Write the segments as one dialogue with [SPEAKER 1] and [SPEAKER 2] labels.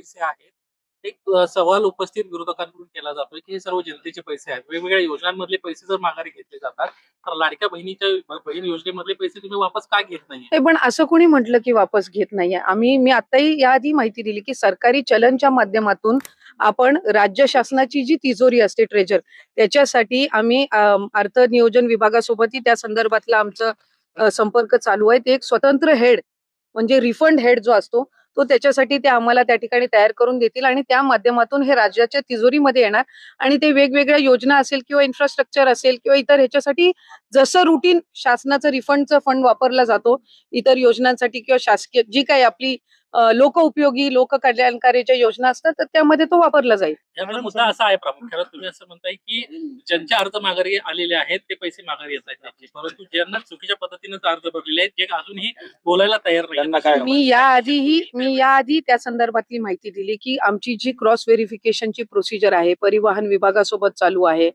[SPEAKER 1] पैसे आहेत. एक सवाल उपस्थित विरोधकांकडून केला जातोय की हे सर्व जनतेचे पैसे आहेत. वेगवेगळ्या योजनांमधले पैसे जर माघारी घेतले जातात तर लाडक्या बहिणीच्या बहीण योजनेमधले पैसे तुम्ही वापस का घेत
[SPEAKER 2] नाही पण असं कोणी म्हटलं की वापस घेत नाहीये. आम्ही मी आताही याआधी माहिती दिली की सरकारी चलनच्या माध्यमातून आपण राज्य शासनाची जी तिजोरी असते ट्रेजर त्याच्यासाठी आम्ही अर्थ नियोजन विभागासोबतही त्या संदर्भातला आमचं संपर्क चालू आहे. ते एक स्वतंत्र हेड म्हणजे रिफंड हेड जो असतो तो त्याच्यासाठी ते आम्हाला त्या ठिकाणी तयार करून देतील आणि त्या माध्यमातून हे राज्याच्या तिजोरीमध्ये येणार. आणि ते वेगवेगळ्या योजना असेल किंवा इन्फ्रास्ट्रक्चर असेल किंवा इतर ह्याच्यासाठी जसं रुटीन शासनाचं रिफंडचं फंड वापरला जातो इतर योजनांसाठी किंवा शासकीय जी काही आपली लोक उपयोगी लोक कल्याणकारीच्या योजना असतात तर त्यामध्ये तो वापरला जाईल.
[SPEAKER 1] यामध्ये मुद्दा असा आहे प्रामुख्याने. तुम्ही असं म्हणताय की ज्यांचे अर्ज माघारी आलेले आहेत ते पैसे माघारी येत आहेत परंतु ज्यांना चुकीच्या पद्धतीने अर्ज भरलेले आहेत जे अजूनही बोलायला तयार नाही
[SPEAKER 2] मी याआधीही मी याआधी त्या संदर्भातली माहिती दिली की आमची जी क्रॉस व्हेरिफिकेशनची प्रोसिजर आहे परिवहन विभागासोबत चालू आहे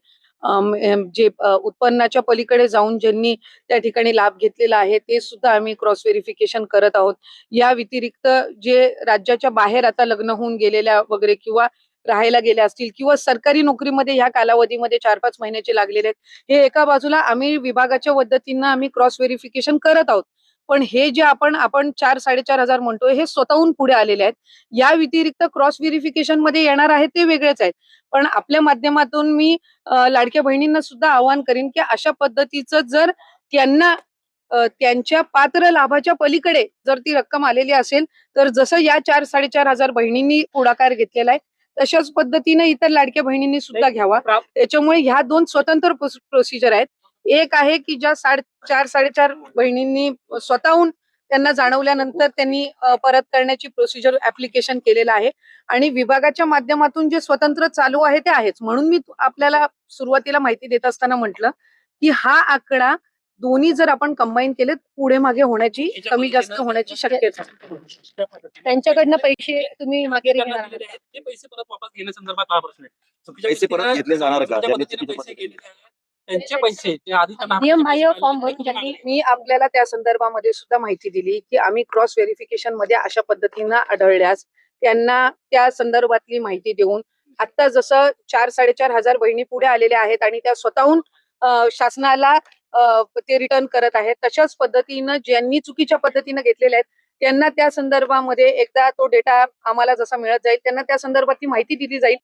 [SPEAKER 2] जे उत्पन्नाच्या पलीकडे जाऊन ज्यांनी त्या ठिकाणी लाभ घेतलेला आहे ते सुद्धा आम्ही क्रॉस व्हेरिफिकेशन करत आहोत. या व्यतिरिक्त जे राज्याच्या बाहेर आता लग्न होऊन गेलेल्या वगैरे किंवा राहायला गेल्या असतील किंवा सरकारी नोकरीमध्ये ह्या कालावधीमध्ये चार पाच महिन्याचे लागलेले आहेत हे एका बाजूला आम्ही विभागाच्या पद्धतीनं आम्ही क्रॉस व्हेरिफिकेशन करत आहोत. पण हे जे आपण आपण चार साडेचार हजार म्हणतोय हे स्वतःहून पुढे आलेले आहेत. या व्यतिरिक्त क्रॉस व्हेरिफिकेशनमध्ये येणार आहे ते वेगळेच आहेत. पण आपल्या माध्यमातून मी लाडक्या बहिणींना सुद्धा आवाहन करीन की अशा पद्धतीचं जर त्यांना त्यांच्या पात्र लाभाच्या पलीकडे जर ती रक्कम आलेली असेल तर जसं या चार साडेचार हजार बहिणींनी पुढाकार घेतलेला आहे तशाच पद्धतीने इतर लाडक्या बहिणींनी सुद्धा घ्यावा. त्याच्यामुळे ह्या दोन स्वतंत्र प्रोसिजर आहेत. एक आहे की ज्या साडे चार साडेचार बहिणींनी स्वतःहून त्यांना जाणवल्यानंतर त्यांनी परत करण्याची प्रोसिजर ऍप्लिकेशन केलेलं आहे. आणि विभागाच्या माध्यमातून जे स्वतंत्र चालू आहे ते आहेच. म्हणून मी आपल्याला सुरुवातीला माहिती देत असताना म्हटलं की हा आकडा दोन्ही जर आपण कंबाईन केले पुढे मागे होण्याची कमी जास्त होण्याची शक्यता आहे. त्यांच्याकडनं पैसे तुम्ही मागे घेणार आहात.
[SPEAKER 1] ते पैसे परत वापस घेण्यासंदर्भात हा प्रश्न
[SPEAKER 3] पैसे परत घेतले जाणार का?
[SPEAKER 1] त्यांचे पैसे जे आधीच्या
[SPEAKER 2] फॉर्म भरून
[SPEAKER 1] ते
[SPEAKER 2] मी आपल्याला त्या संदर्भामध्ये सुद्धा माहिती दिली की आम्ही क्रॉस व्हेरिफिकेशनमध्ये अशा पद्धतीनं आढळल्यास त्यांना त्या संदर्भातली माहिती देऊन आता जसं चार साडेचार हजार बहिणी पुढे आलेल्या आहेत आणि त्या स्वतःहून शासनाला ते रिटर्न करत आहेत तशाच पद्धतीनं ज्यांनी चुकीच्या पद्धतीनं घेतलेल्या आहेत त्यांना त्या संदर्भामध्ये एकदा तो डेटा आम्हाला जसा मिळत जाईल त्यांना त्या संदर्भातली माहिती दिली जाईल.